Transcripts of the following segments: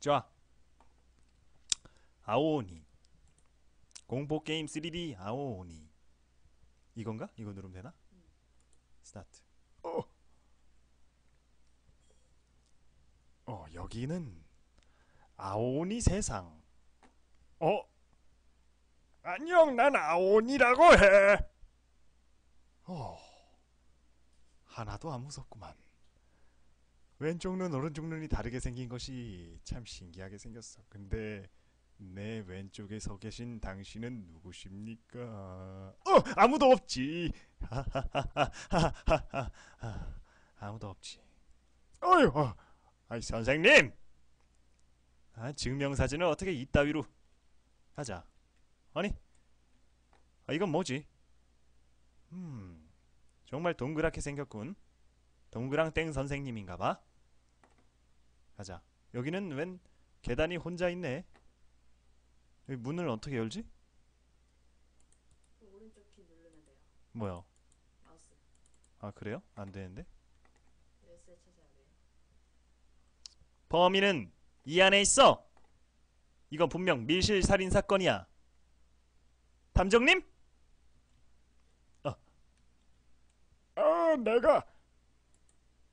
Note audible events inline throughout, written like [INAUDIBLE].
좋아. 아오니. 공포 게임 3D 아오니. 이건가? 이거 누르면 되나? 스타트. 어. 어, 여기는 아오니 세상. 어? 안녕, 난 아오니라고 해. 어. 하나도 안 무섭구만. 왼쪽 눈, 오른쪽 눈이 다르게 생긴 것이 참 신기하게 생겼어. 근데 내 왼쪽에 서 계신 당신은 누구십니까? 어, 아무도 없지. [LAUGHS] 아무도 없지. 어휴, 어. 아이 선생님. 아, 증명사진을 어떻게 이따위로 하자. 아니, 아, 이건 뭐지? 음, 정말 동그랗게 생겼군. 동그랑땡 선생님인가봐. 가자. 여기는 웬 계단이 혼자 있네. 여기 문을 어떻게 열지? 오른쪽 키 누르면 돼요. 뭐야? 마우스. 아 그래요? 안 되는데? 열쇠 찾아야 돼요. 범인은 이 안에 있어. 이건 분명 밀실 살인 사건이야. 탐정님? 어. 아, 내가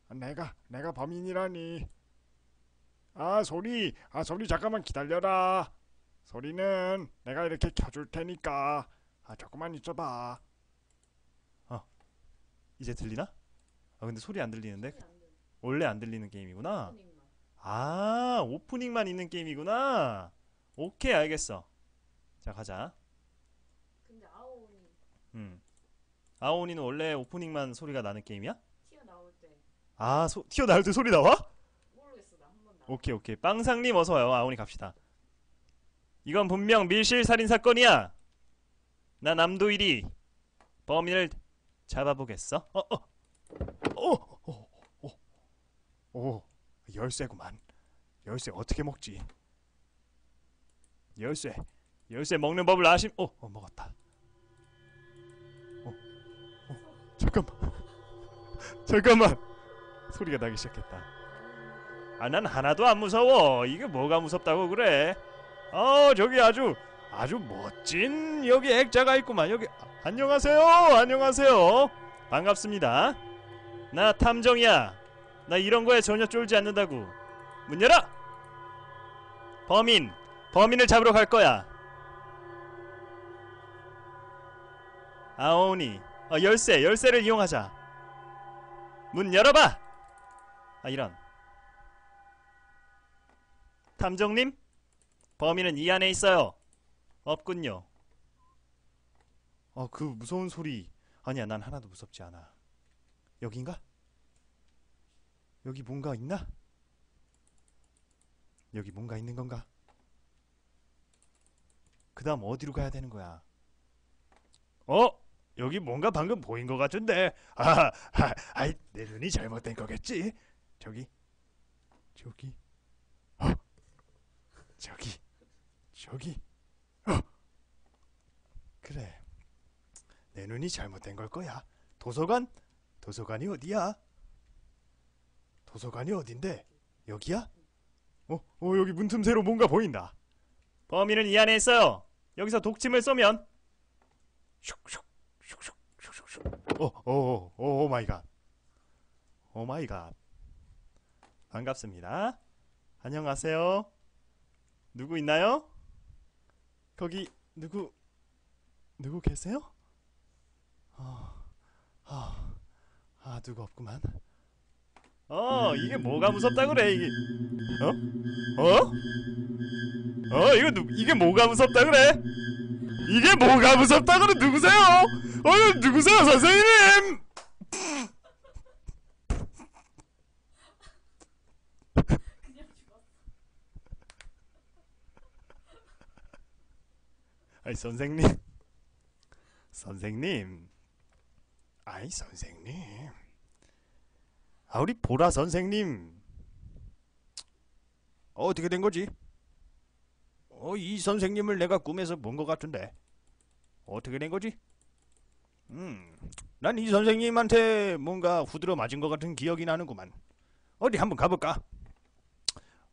내가 내가 범인이라니. 아, 소리. 아, 소리 잠깐만 기다려라. 소리는 내가 이렇게 켜줄 테니까. 아, 조금만 있어봐. 이제 들리나? 아 근데 소리 안 들리는데? 소리 안. 원래 안 들리는 게임이구나. 오프닝만. 아 오프닝만 있는 게임이구나. 오케이 알겠어. 자 가자. 근데 아오니 음. 아오니는 원래 오프닝만 소리가 나는 게임이야? 튀어나올 때아 소, 튀어나올 때 소리 나와? 오케이 오케이. 빵상님 어서 와요. 아오니 갑시다. 이건 분명 밀실 살인 사건이야. 나 남도일이 범인을 잡아보겠어? 어, 어. 오, 오, 오, 오, 열쇠구만. 열쇠 어떻게 먹지? 열쇠 열쇠 먹는 법을 아심 어, 어 먹었다. 잠깐만. [LAUGHS] 잠깐만. 소리가 나기 시작했다 아 난 하나도 안 무서워. 이게 뭐가 무섭다고 그래? 어 저기 아주 아주 멋진 여기 액자가 있구만. 여기 아, 안녕하세요. 안녕하세요. 반갑습니다. 나 탐정이야. 나 이런 거에 전혀 쫄지 않는다고. 문 열어! 범인 범인을 잡으러 갈 거야. 아오니 어, 열쇠 열쇠를 이용하자. 문 열어봐! 아 이런 탐정님 범인은 이 안에 있어요 없군요 어 그 무서운 소리 아니야 난 하나도 무섭지 않아 여긴가? 여기 뭔가 있나? 여기 뭔가 있는 건가? 그 다음 어디로 가야 되는 거야? 어? 여기 뭔가 방금 보인 것 같은데 아, 아, 아이 내 눈이 잘못된 거겠지? 저기 저기 어? 저기 저기 어? 그래 내 눈이 잘못된 걸 거야 도서관? 도서관이 어디야? 도서관이 어딘데? 여기야? 어? 어 여기 문틈새로 뭔가 보인다 범인은 이 안에 있어요 여기서 독침을 쏘면 슉슉 슉슉 슉슉슉 오오오 오 마이 갓. 오 마이 갓. 반갑습니다. 안녕하세요. 누구 있나요? 거기 누구 누구 계세요? 아, 아, 아 누구 없구만. 어, 이게 뭐가 무섭다 그래 이게? 어? 어? 어, 이거 누, 이게 뭐가 무섭다 그래? 이게 뭐가 무섭다 그래 누구세요? 어, 누구세요 선생님? 그냥 죽었어. 아이 선생님 [LAUGHS] 선생님 아이 선생님 아 우리 보라 선생님 어, 어떻게 된 거지? 어 이 선생님을 내가 꿈에서 본 것 같은데 어떻게 된 거지? 음 난 이 선생님한테 뭔가 후드려 맞은 것 같은 기억이 나는구만 어디 한번 가볼까?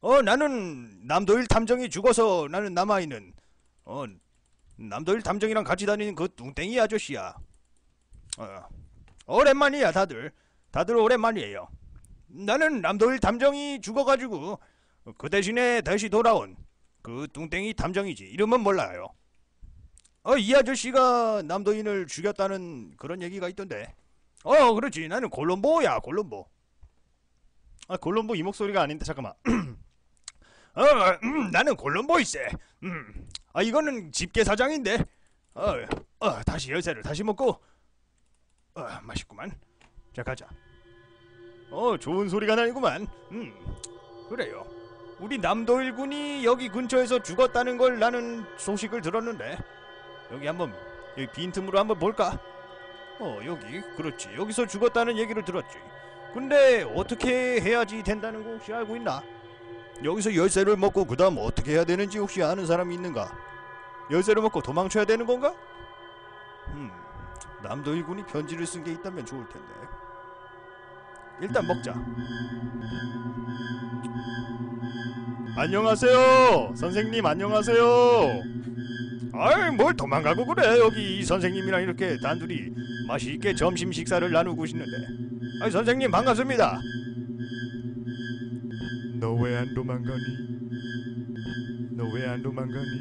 어 나는 남도일 탐정이 죽어서 나는 남아 있는 어 남도일 탐정이랑 같이 다니는 그 뚱땡이 아저씨야. 어 오랜만이야 다들 다들 오랜만이에요. 나는 남도일 탐정이 죽어가지고 그 대신에 다시 돌아온 그 뚱땡이 탐정이지 이름은 몰라요. 어 이 아저씨가 남도인을 죽였다는 그런 얘기가 있던데. 어 그렇지 나는 콜롬보야 콜롬보. 아 콜롬보 이 목소리가 아닌데 잠깐만. [CLEARS THROAT] 어 음, 나는 콜롬보이세. 음. 아 이거는 집게 사장인데. 어, 어 다시 열쇠를 다시 먹고. 어 맛있구만. 자 가자. 어 좋은 소리가 나는구만. 음 그래요. 우리 남도일 군이 여기 근처에서 죽었다는 걸 나는 소식을 들었는데 여기 한번 여기 빈틈으로 한번 볼까? 어 여기 그렇지 여기서 죽었다는 얘기를 들었지. 근데 어떻게 해야지 된다는 거 혹시 알고 있나? 여기서 열쇠를 먹고 그 다음 어떻게 해야 되는지 혹시 아는 사람이 있는가? 열쇠를 먹고 도망쳐야 되는 건가? 음, 남도 일 군이 편지를 쓴 게 있다면 좋을 텐데. 일단 먹자. 안녕하세요, 선생님 안녕하세요. 아이 뭘 도망가고 그래 여기 이 선생님이랑 이렇게 단둘이 맛있게 점심 식사를 나누고 있는데. 아 선생님 반갑습니다. 너 왜 안 도망가니? 너 왜 안 도망가니?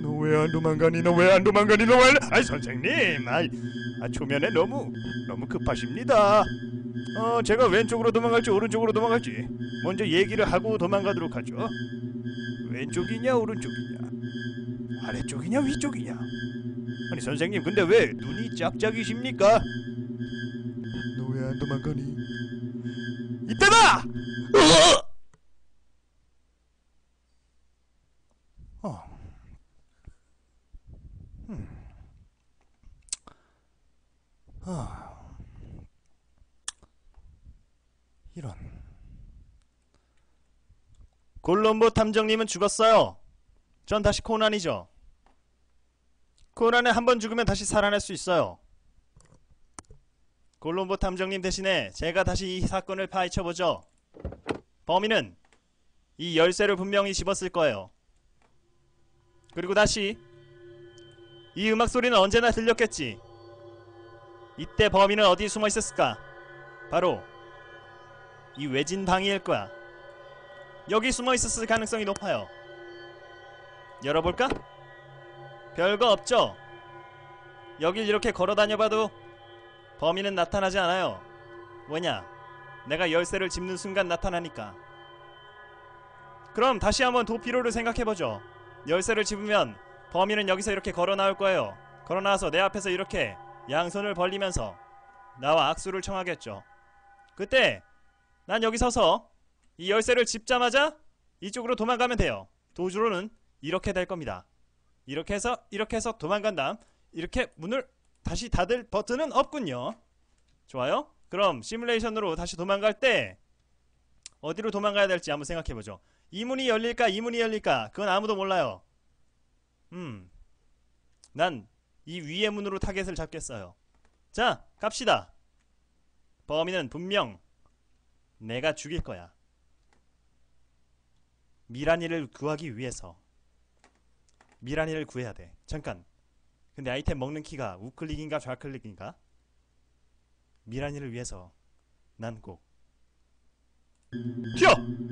너 왜 안 도망가니? 너 왜 안 도망가니? 너 왜? 안... 아이 선생님, 아이 아, 초면에 너무 너무 급하십니다. 어 제가 왼쪽으로 도망갈지 오른쪽으로 도망갈지 먼저 얘기를 하고 도망가도록 하죠. 왼쪽이냐 오른쪽이냐 아래쪽이냐 위쪽이냐 아니 선생님 근데 왜 눈이 짝짝이십니까? 너 왜 안 도망가니? 이때다! 어. 음. 아. 이런. 골롬보 탐정님은 죽었어요. 전 다시 코난이죠. 코난은 한번 죽으면 다시 살아날 수 있어요. 골롬보 탐정님 대신에 제가 다시 이 사건을 파헤쳐보죠. 범인은 이 열쇠를 분명히 집었을 거예요. 그리고 다시 이 음악 소리는 언제나 들렸겠지. 이때 범인은 어디 숨어 있었을까? 바로 이 외진 방일 거야. 여기 숨어 있었을 가능성이 높아요. 열어볼까? 별거 없죠? 여길 이렇게 걸어 다녀봐도 범인은 나타나지 않아요. 왜냐? 내가 열쇠를 집는 순간 나타나니까. 그럼 다시 한번 도피로를 생각해보죠. 열쇠를 집으면 범인은 여기서 이렇게 걸어 나올 거예요. 걸어 나와서 내 앞에서 이렇게 양손을 벌리면서 나와 악수를 청하겠죠. 그때 난 여기 서서 이 열쇠를 집자마자 이쪽으로 도망가면 돼요. 도주로는 이렇게 될 겁니다. 이렇게 해서 이렇게 해서 도망간 다음 이렇게 문을 다시 닫을 버튼은 없군요. 좋아요? 그럼 시뮬레이션으로 다시 도망갈 때 어디로 도망가야 될지 한번 생각해보죠. 이 문이 열릴까 이 문이 열릴까 그건 아무도 몰라요. 음, 난 이 위의 문으로 타겟을 잡겠어요. 자, 갑시다. 범인은 분명 내가 죽일 거야. 미란이를 구하기 위해서 미란이를 구해야 돼. 잠깐. 근데 아이템 먹는 키가 우클릭인가 좌클릭인가? 미란이를 위해서 난 꼭 튀어!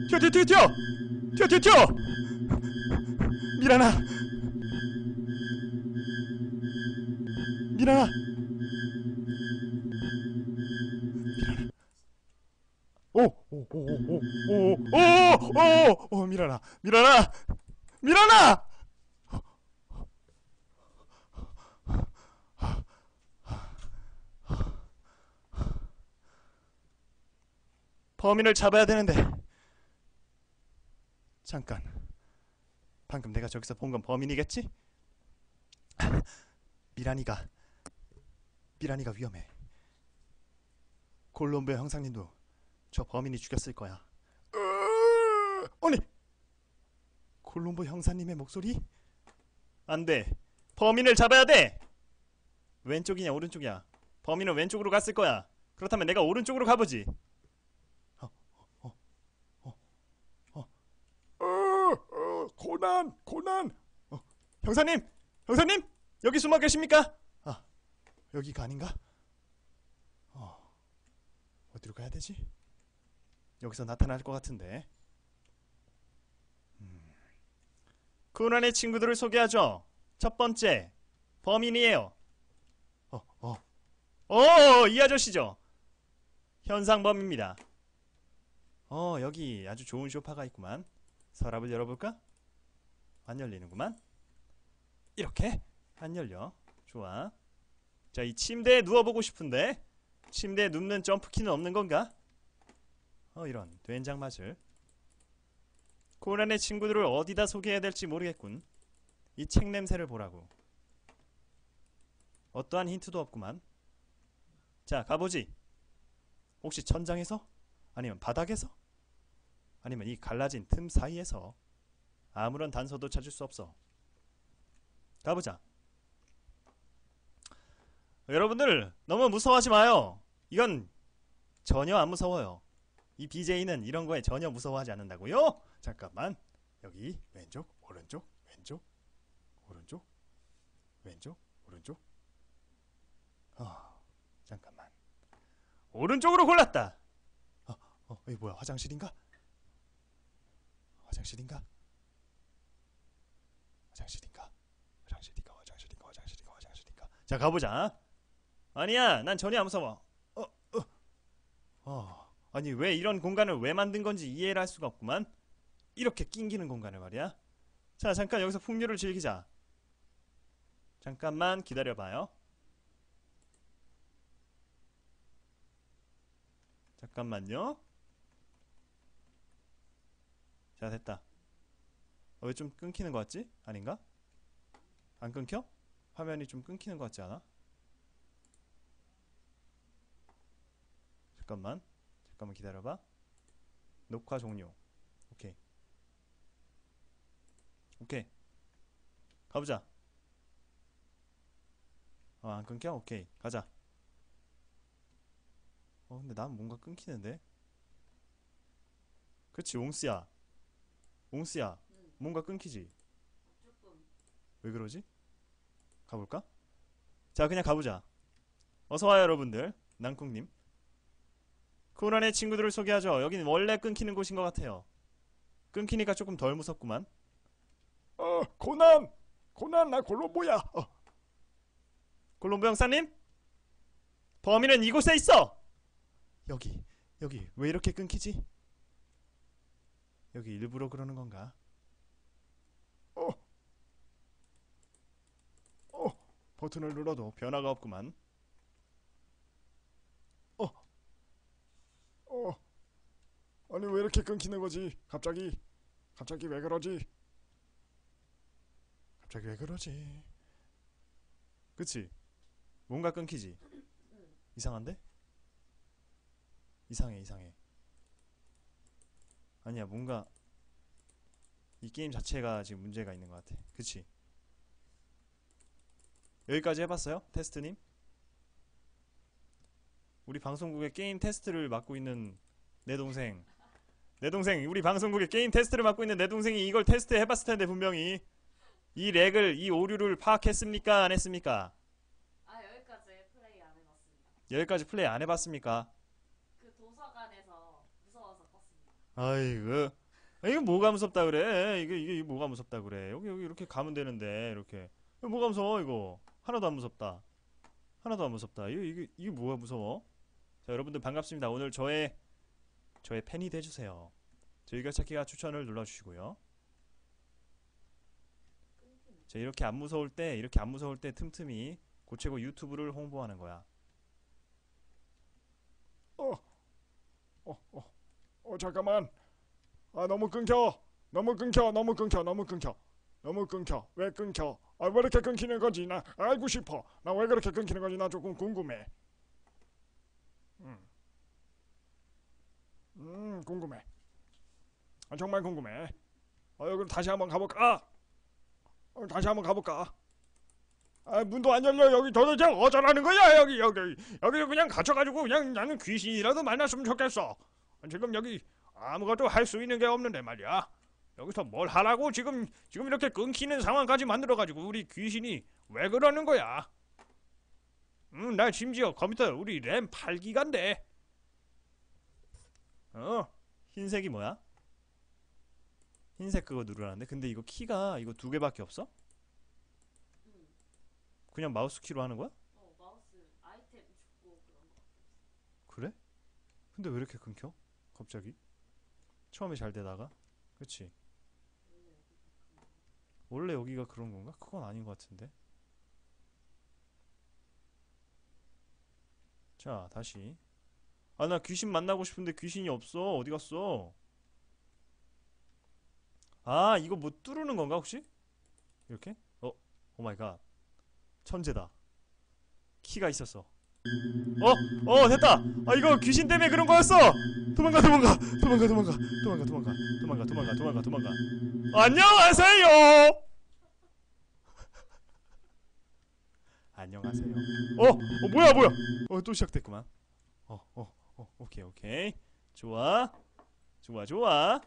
튀어 튀어 튀어 튀어! 튀어 튀어 튀어! 미란아! 미란아! 오오오오오오오오 미란아 미란아 미란아 범인을 잡아야 되는데. 잠깐. 방금 내가 저기서 본 건 범인이겠지? 미란이가 미란이가 위험해. 콜롬보 형사님도 저 범인이 죽였을 거야. 아니! 콜롬보 형사님의 목소리? 안돼. 범인을 잡아야 돼! 왼쪽이냐 오른쪽이야? 범인은 왼쪽으로 갔을 거야. 그렇다면 내가 오른쪽으로 가보지 고난 고난 어, 형사님, 형사님 여기 숨어 계십니까? 아 여기가 아닌가? 어 어디로 가야 되지? 여기서 나타날 것 같은데. 음. 쿠난의 친구들을 소개하죠. 첫 번째 범인이에요. 어, 어, 어, 이 아저씨죠. 현상범입니다. 어, 여기 아주 좋은 소파가 있구만. 서랍을 열어볼까? 안 열리는구만. 이렇게 안 열려. 좋아. 자, 이 침대에 누워보고 싶은데 침대에 눕는 점프키는 없는 건가? 어, 이런 된장 맛을. 코란의 친구들을 어디다 소개해야 될지 모르겠군. 이 책 냄새를 보라고. 어떠한 힌트도 없구만. 자, 가보지. 혹시 천장에서? 아니면 바닥에서? 아니면 이 갈라진 틈 사이에서? 아무런 단서도 찾을 수 없어. 가보자. 여러분들 너무 무서워하지 마요. 이건 전혀 안 무서워요. 이 BJ는 이런 거에 전혀 무서워하지 않는다고요? 잠깐만. 여기 왼쪽, 오른쪽, 왼쪽, 오른쪽, 왼쪽, 오른쪽. 어, 잠깐만. 오른쪽으로 골랐다. 어, 어, 이 뭐야? 화장실인가? 화장실인가? 화장실인가? 화장실인가? 화장실인가? 화장실인가? 화장실인가? 자, 가보자. 아니야, 난 전혀 안 무서워. 어, 어, 어. 아니 왜 이런 공간을 왜 만든 건지 이해를 할 수가 없구만. 이렇게 낑기는 공간을 말이야. 자, 잠깐 여기서 풍류를 즐기자. 잠깐만 기다려봐요. 잠깐만요. 자, 됐다. 어, 왜좀 끊기는 것 같지? 아닌가? 안 끊겨? 화면이 좀 끊기는 것 같지 않아? 잠깐만. 잠깐만 기다려봐. 녹화 종료. 오케이. 오케이. 가보자. 어, 안 끊겨? 오케이. 가자. 어, 근데 난 뭔가 끊기는데? 그치, 옹스야. 옹스야. 응. 뭔가 끊기지? 조금. 왜 그러지? 가볼까? 자, 그냥 가보자. 어서와요, 여러분들. 낭꿍님. 코난의 친구들을 소개하죠. 여긴 원래 끊기는 곳인 것 같아요. 끊기니까 조금 덜 무섭구만. 어 고난 고난 나 콜롬보야 어, 콜롬보 형사님? 범인은 이곳에 있어! 여기, 여기, 왜 이렇게 끊기지? 여기 일부러 그러는 건가? 버튼을 눌러도 변화가 없구만. 어 아니 왜 이렇게 끊기는 거지 갑자기 갑자기 왜 그러지 갑자기 왜 그러지? 그치? 뭔가 끊기지? 이상한데? 이상해 이상해 아니야 뭔가 이 게임 자체가 지금 문제가 있는 것 같아 그치? 여기까지 해봤어요? 테스트님? 우리 방송국의 게임 테스트를 맡고 있는 내 동생. 내 동생 우리 방송국의 게임 테스트를 맡고 있는 내 동생이 이걸 테스트 해봤을 텐데 분명히. 이 렉을 이 오류를 파악했습니까? 안 했습니까? 아 여기까지 플레이 안 해봤습니다. 여기까지 플레이 안 해봤습니까? 그 도서관에서 무서워서 껐습니다. 아이고. 아, 이거 뭐가 무섭다 그래? 이게 이게 뭐가 무섭다 그래? 여기 여기 이렇게 가면 되는데 이렇게. 뭐가 무서워 이거 하나도 안 무섭다. 하나도 안 무섭다. 이게 이게 이게 뭐가 무서워? 자 여러분들 반갑습니다. 오늘 저의 저의 팬이 돼주세요. 저희가 찾기가 추천을 눌러주시고요. 자 이렇게 안 무서울 때 이렇게 안 무서울 때 틈틈이 고체고 유튜브를 홍보하는 거야. 어 잠깐만. 아 너무 끊겨. 너무 끊겨. 너무 끊겨. 너무 끊겨. 너무 끊겨. 왜 끊겨 아 왜 이렇게 끊기는 거지 나 알고 싶어. 나 왜 그렇게 끊기는 건지 나 조금 궁금해. 음, 음 궁금해. 아, 정말 궁금해. 어 여기 다시 한번 가볼까? 어, 다시 한번 가볼까? 아 문도 안 열려. 여기 도대체 어쩌라는 거야 여기 여기. 여기 그냥 갇혀가지고 그냥 나는 귀신이라도 만났으면 좋겠어. 지금 여기 아무것도 할 수 있는 게 없는데 말이야. 여기서 뭘 하라고 지금 지금 이렇게 끊기는 상황까지 만들어 가지고 우리 귀신이 왜 그러는 거야? 음, 나 심지어 컴퓨터 우리 램 8기가인데. 어, 흰색이 뭐야? 흰색 그거 누르라는데 근데 이거 키가 이거 두 개밖에 없어? 응. 그냥 마우스 키로 하는 거야? 어 마우스 아이템 줍고 그런 거. 그래? 근데 왜 이렇게 끊겨? 갑자기? 처음에 잘 되다가? 그치? 원래 여기가 그런 건가? 그건 아닌 것 같은데 자 다시 아 나 귀신 만나고 싶은데 귀신이 없어 어디 갔어 아 이거 뭐 뚫는 건가 혹시? 이렇게? 어? 오마이갓 천재다 키가 있었어 어? 어 됐다! 아 이거 귀신 때문에 그런 거였어! 도망가 도망가! 도망가 도망가! 도망가 도망가! 도망가 도망가 도망가 도망가! 안녕하세요! [LAUGHS] 안녕하세요 어! 어 뭐야 뭐야! 어 또 시작됐구만 어 어, 어, 오케이 오케이 좋아 좋아 좋아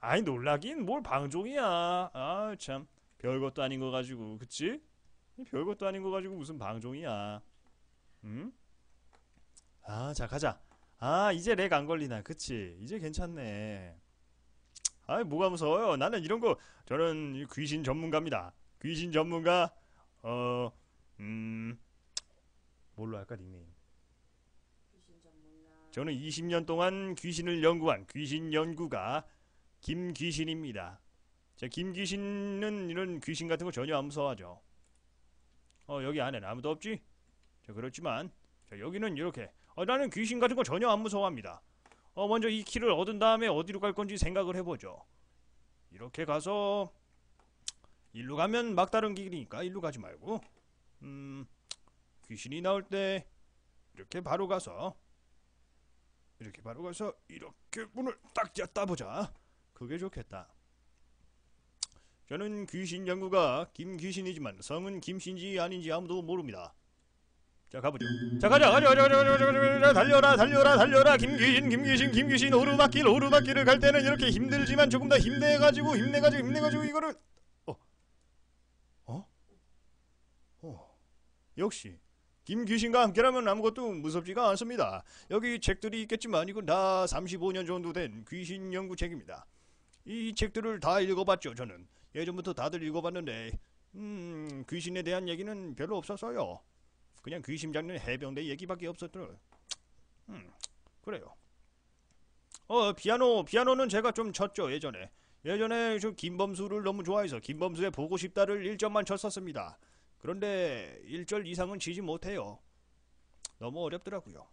아이 놀라긴 뭘 방종이야 아 참 별것도 아닌 거 가지고 그치? 별것도 아닌 거 가지고 무슨 방종이야 응? 아, 자 가자. 아, 이제 렉 안 걸리나. 그치? 이제 괜찮네. 아이, 뭐가 무서워요? 나는 이런 거 저는 이 귀신 전문가입니다. 귀신 전문가. 어, 음, 뭘로 할까 닉네임? 저는 20년 동안 귀신을 연구한 귀신 연구가 김귀신입니다. 자, 김귀신은 이런 귀신 같은 거 전혀 안 무서워하죠. 어, 여기 안에는 아무도 없지? 자, 그렇지만 자, 여기는 이렇게 어, 나는 귀신 같은 거 전혀 안 무서워합니다. 어, 먼저 이 키를 얻은 다음에 어디로 갈 건지 생각을 해보죠. 이렇게 가서 일로 가면 막다른 길이니까 일로 가지 말고 음, 귀신이 나올 때 이렇게 바로 가서 이렇게 바로 가서 이렇게 문을 딱 닫다 보자. 그게 좋겠다. 저는 귀신 연구가 김귀신이지만 성은 김신지 아닌지 아무도 모릅니다. 자 가보죠. 자 가자 가자 가자 가자 가자 가자, 가자 달려라 달려라 달려라 김귀신 김귀신 김귀신 오르막길 오르막길을 갈 때는 이렇게 힘들지만 조금 더 힘내가지고 힘내가지고 힘내가지고 이거를 어 어? 어 역시 김귀신과 함께라면 아무것도 무섭지가 않습니다. 여기 책들이 있겠지만 이건 다 35년 정도 된 귀신 연구 책입니다. 이 책들을 다 읽어봤죠 저는 예전부터 다들 읽어봤는데 음 귀신에 대한 얘기는 별로 없었어요. 그냥 귀신 잡는 해병대 얘기밖에 없었더라. 음 그래요. 어 피아노 피아노는 제가 좀 쳤죠 예전에 예전에 저 김범수를 너무 좋아해서 김범수의 보고 싶다를 1점만 쳤었습니다. 그런데 1절 이상은 치지 못해요. 너무 어렵더라고요.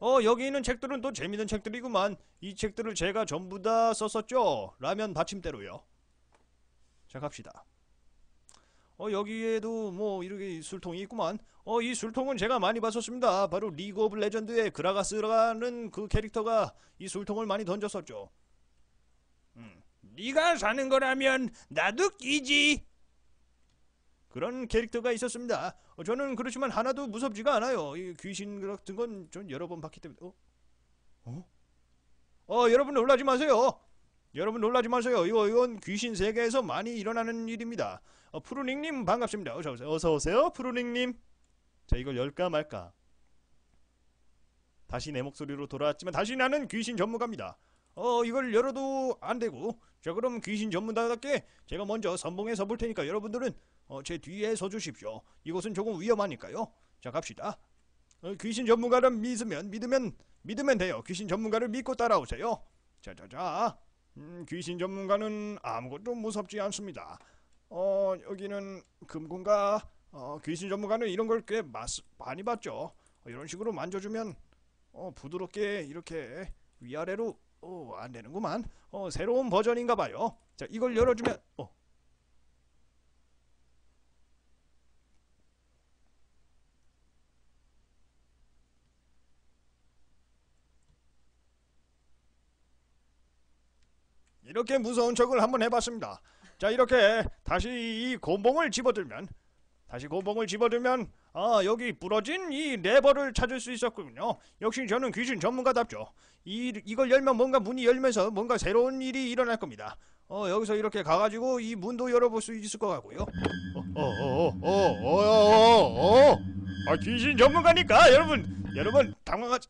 어 여기 있는 책들은 또 재밌는 책들이구만. 이 책들을 제가 전부 다 썼었죠. 라면 받침대로요. 자 갑시다. 어 여기에도 뭐 이렇게 술통이 있구만. 어 이 술통은 제가 많이 봤었습니다. 바로 리그 오브 레전드의 그라가스라는 그 캐릭터가 이 술통을 많이 던졌었죠. 음. 네가 사는 거라면 나도 끼지. 그런 캐릭터가 있었습니다. 어, 저는 그렇지만 하나도 무섭지가 않아요. 이 귀신 같은 건 전 여러 번 봤기 때문에. 어? 어? 어, 여러분 놀라지 마세요. 여러분 놀라지 마세요. 이거 이건 귀신 세계에서 많이 일어나는 일입니다. 어, 푸르닝님 반갑습니다. 어서 오세요. 어서 오세요, 푸르닝님. 자, 이걸 열까 말까. 다시 내 목소리로 돌아왔지만 다시 나는 귀신 전문가입니다. 어, 이걸 열어도 안 되고. 자, 그럼 귀신 전문가답게 제가 먼저 선봉에 서볼 테니까 여러분들은 어, 제 뒤에 서 주십시오. 이곳은 조금 위험하니까요. 자, 갑시다. 어, 귀신 전문가를 믿으면 믿으면 믿으면 돼요. 귀신 전문가를 믿고 따라오세요. 자자자. 음, 귀신 전문가는 아무것도 무섭지 않습니다. 어, 여기는 금군가 어, 귀신 전문가는 이런 걸 꽤 많이 봤죠. 어, 이런 식으로 만져주면 어, 부드럽게 이렇게 위아래로 어, 안 되는구만. 어, 새로운 버전인가 봐요. 자, 이걸 열어주면 어, 이렇게 무서운 척을 한번 해봤습니다. 자 이렇게 다시 이 곤봉을 집어들면 다시 곤봉을 집어들면 아 여기 부러진 이 레버를 찾을 수 있었군요. 역시 저는 귀신 전문가답죠. 이 이걸 열면 뭔가 문이 열면서 뭔가 새로운 일이 일어날 겁니다. 어 여기서 이렇게 가가지고 이 문도 열어볼 수 있을 것 같고요. 어어어어어어어 아 귀신 전문가니까 여러분 여러분 당황하지.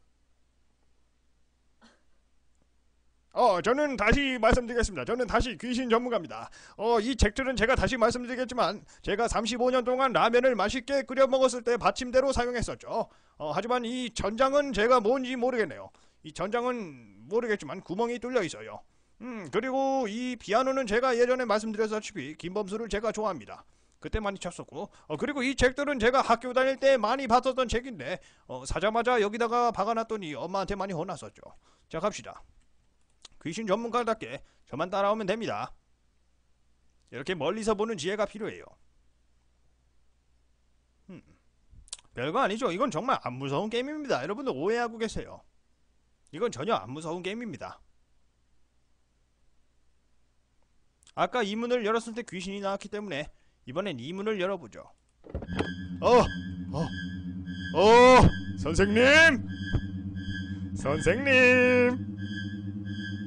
어, 저는 다시 말씀드리겠습니다. 저는 다시 귀신 전문가입니다. 어, 이 책들은 제가 다시 말씀드리겠지만 제가 35년 동안 라면을 맛있게 끓여 먹었을 때 받침대로 사용했었죠. 어, 하지만 이 전장은 제가 뭔지 모르겠네요. 이 전장은 모르겠지만 구멍이 뚫려 있어요. 음, 그리고 이 피아노는 제가 예전에 말씀드렸다시피 김범수를 제가 좋아합니다. 그때 많이 쳤었고, 어, 그리고 이 책들은 제가 학교 다닐 때 많이 봤었던 책인데, 어, 사자마자 여기다가 박아놨더니 엄마한테 많이 혼났었죠. 자, 갑시다. 귀신 전문가답게 저만 따라오면 됩니다. 이렇게 멀리서 보는 지혜가 필요해요. 음, 별거 아니죠. 이건 정말 안 무서운 게임입니다. 여러분들 오해하고 계세요. 이건 전혀 안 무서운 게임입니다. 아까 이 문을 열었을 때 귀신이 나왔기 때문에 이번엔 이 문을 열어보죠. 어, 어, 어, 선생님, 선생님.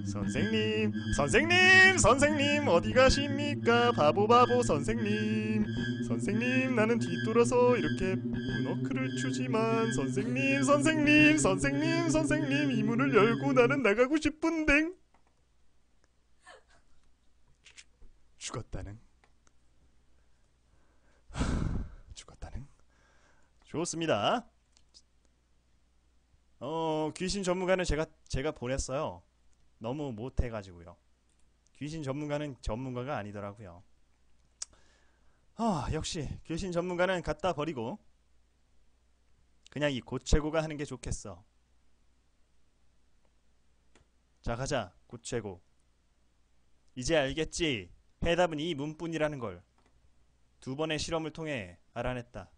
선생님, 선생님, 선생님, 어디 가십니까? 바보 바보 선생님. 선생님, 나는 뒤돌아서 이렇게 문어크를 추지만 선생님, 선생님, 선생님, 선생님, 이 문을 열고 나는 나가고 싶은데. 죽었다는. [SIGHS] 죽었다는. 좋습니다. 어, 귀신 전문가는 제가 제가 보냈어요. 너무 못해가지고요. 귀신 전문가는 전문가가 아니더라고요. 아 역시 귀신 전문가는 갖다 버리고 그냥 이 고채고가 하는 게 좋겠어. 자 가자 고채고. 이제 알겠지? 해답은 이 문뿐이라는 걸. 두 번의 실험을 통해 알아냈다.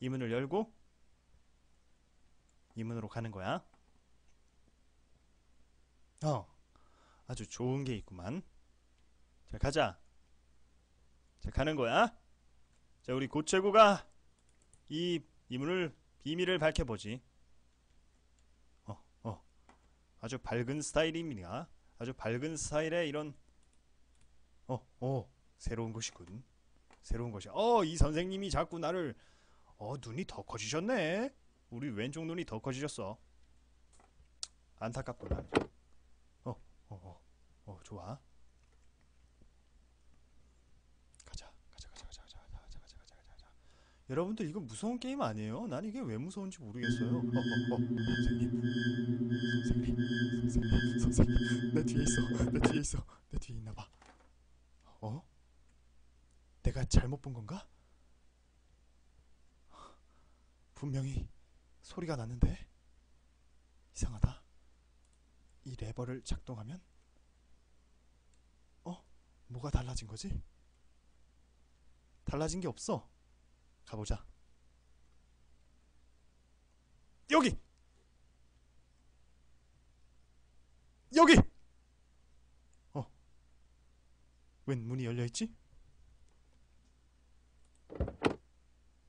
이 문을 열고 이 문으로 가는 거야. 어, 아주 좋은 게 있구만. 자, 가자. 자, 가는 거야. 자, 우리 고채구가 이 이문을 비밀을 밝혀보지. 어, 어, 아주 밝은 스타일입니다. 아주 밝은 스타일의 이런, 어, 어, 새로운 것이군. 새로운 것이. 어, 이 선생님이 자꾸 나를, 어, 눈이 더 커지셨네. 우리 왼쪽 눈이 더 커지셨어. 안타깝구나. 어, 어, 어, 좋아. 가자, 가자, 가자, 가자, 가자, 가자, 가자, 가자, 가자, 가자. 여러분들 이거 무서운 게임 아니에요? 난 이게 왜 무서운지 모르겠어요. 어, 어, 어, 선생님, 선생님, 선생님, 선생님, 내 뒤에 있어, 내 뒤에 있어, 내 뒤에 있나 봐. 어? 내가 잘못 본 건가? 분명히 소리가 났는데 이상하다. 이 레버를 작동하면 어? 뭐가 달라진 거지? 달라진 게 없어. 가보자. 여기! 여기! 어. 웬 문이 열려 있지?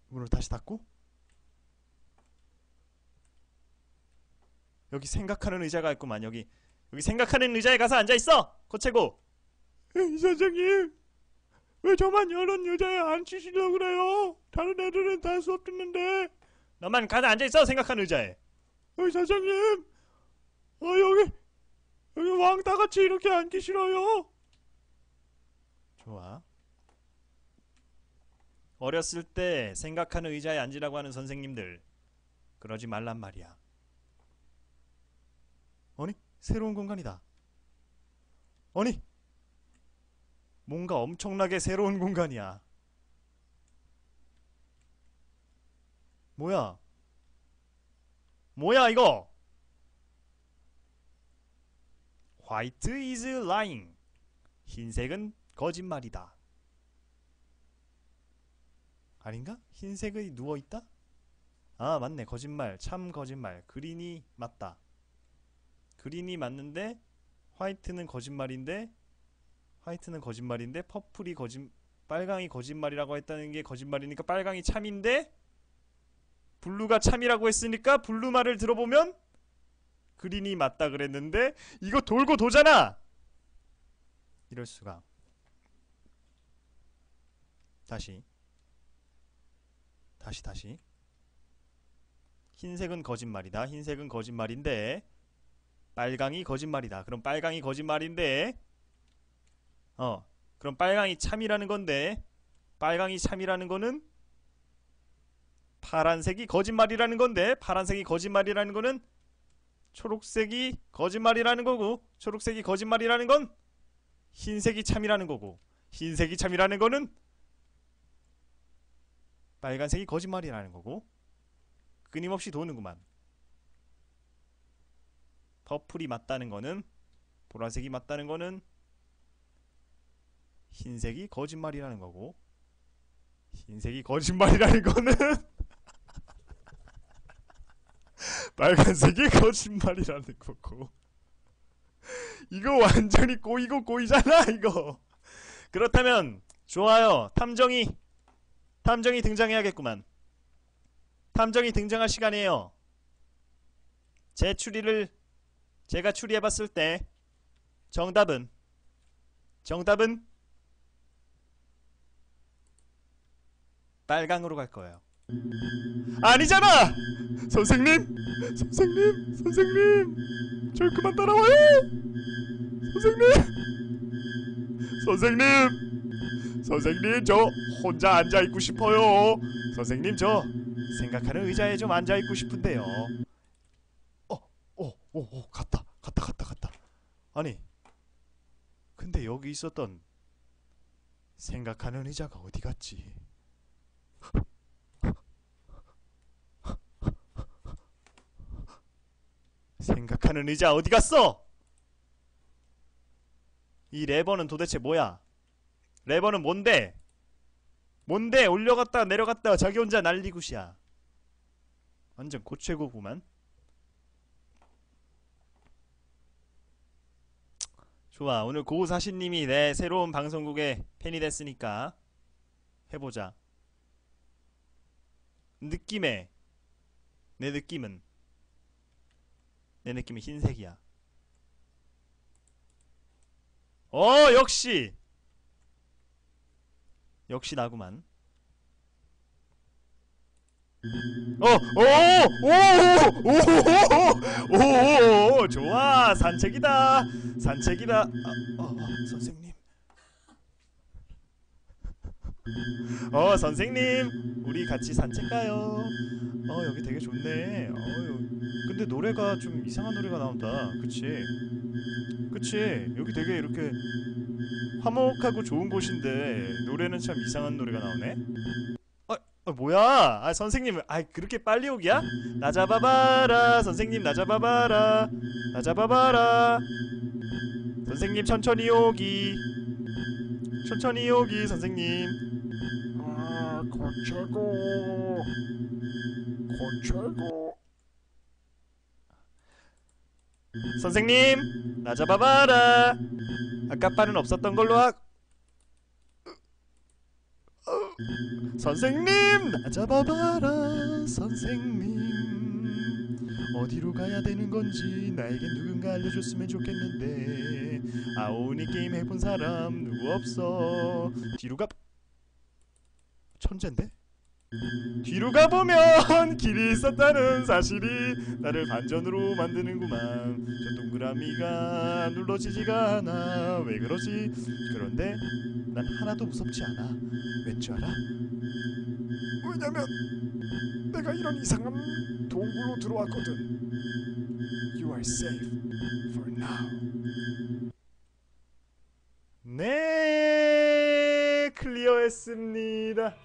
문을 다시 닫고 여기 생각하는 의자가 있구만 여기. 여기 생각하는 의자에 가서 앉아 있어! 고채고! 이 선생님! 왜 저만 이런 여자에 앉히시려고 그래요? 다른 애들은 다 수업 듣는데? 너만 가서 앉아 있어 생각하는 의자에. 어, 선생님! 어 여기 여기 왕따 같이 이렇게 앉기 싫어요. 좋아. 어렸을 때 생각하는 의자에 앉으라고 하는 선생님들 그러지 말란 말이야 아니 새로운 공간이다. 아니 뭔가 엄청나게 새로운 공간이야. 뭐야? 뭐야 이거? White is lying. 흰색은 거짓말이다. 아닌가? 흰색이 누워있다? 아 맞네. 거짓말. 참 거짓말. 그린이 맞다 그린이 맞는데 화이트는 거짓말인데 화이트는 거짓말인데 퍼플이 거짓 빨강이 거짓말이라고 했다는 게 거짓말이니까 빨강이 참인데 블루가 참이라고 했으니까 블루 말을 들어보면 그린이 맞다 그랬는데 이거 돌고 도잖아. 이럴 수가. 다시. 다시 다시. 흰색은 거짓말이다. 흰색은 거짓말인데 빨강이 거짓말이다. 그럼 빨강이 거짓말인데 어 그럼 빨강이 참이라는 건데 빨강이 참이라는 거는 파란색이 거짓말이라는 건데 파란색이 거짓말이라는 거는 초록색이 거짓말이라는 거고 초록색이 거짓말이라는 건 흰색이 참이라는 거고 흰색이 참이라는 거는 빨간색이 거짓말이라는 거고 끊임없이 도는구만 퍼플이 맞다는 거는 보라색이 맞다는 거는 흰색이 거짓말이라는 거고 흰색이 거짓말이라는 거는 [LAUGHS] 빨간색이 거짓말이라는 거고. 이거 완전히 꼬이고 꼬이잖아 이거. 그렇다면 좋아요 탐정이. 탐정이 등장해야겠구만. 탐정이 등장할 시간이에요. 제 추리를 제가 추리해봤을 때 정답은 정답은 빨강으로 갈 거예요. 아니잖아! 선생님! 선생님! 선생님! 절 그만 따라와요! 선생님! 선생님! 선생님 저 혼자 앉아있고 싶어요. 선생님 저 생각하는 의자에 좀 앉아있고 싶은데요. 어, 갔다, 갔다, 갔다, 갔다. 아니, 근데 여기 있었던 생각하는 의자가 어디 갔지? 생각하는 의자 어디 갔어? 이 레버는 도대체 뭐야? 레버는 뭔데? 뭔데? 올려갔다 내려갔다 자기 혼자 난리굿이야. 완전 고최고구만. 좋아 오늘 고사신님이 내 새로운 방송국의 팬이 됐으니까 해보자. 느낌에 내 느낌은 내 느낌은 흰색이야. 어 역시 역시 나구만. 어오오오 오 오 오 좋아 산책이다 산책이다 아, 어, 어, 선생님. 어 선생님 우리 같이 산책 가요. 어 여기 되게 좋네. 어 여- 근데 노래가 좀 이상한 노래가 나온다. 그치? 그치? 여기 되게 이렇게 화목하고 좋은 곳인데 노래는 참 이상한 노래가 나오네 어, 어 뭐야? 아 선생님 아 그렇게 빨리 오기야? 나 잡아봐라 선생님 나 잡아봐라 나 잡아봐라. 선생님 천천히 오기. 천천히 오기 선생님. 아 고최고. 고최고. 선생님 나 잡아봐라. 아까 빠는 없었던 걸로 하 선생님! 나 잡아봐라 선생님. 어디로 가야 되는 건지 나에게 누군가 알려줬으면 좋겠는데. 아오니 게임 해본 사람 누구 없어? 뒤로 가 천재인데? 뒤로 가보면 [LAUGHS] 길이 있었다는 사실이 나를 반전으로 만드는구만. 저 동그라미가 눌러지지가 않아. 왜 그러지? 그런데 난 하나도 무섭지 않아. 왠 줄 알아? 왜냐면 내가 이런 이상한 동굴로 들어왔거든. You are safe for now. 네 클리어했습니다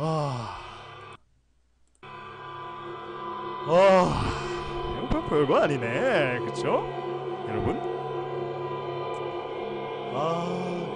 아... 아... 이거 별- 별거 아니네 그쵸? 여러분? 아...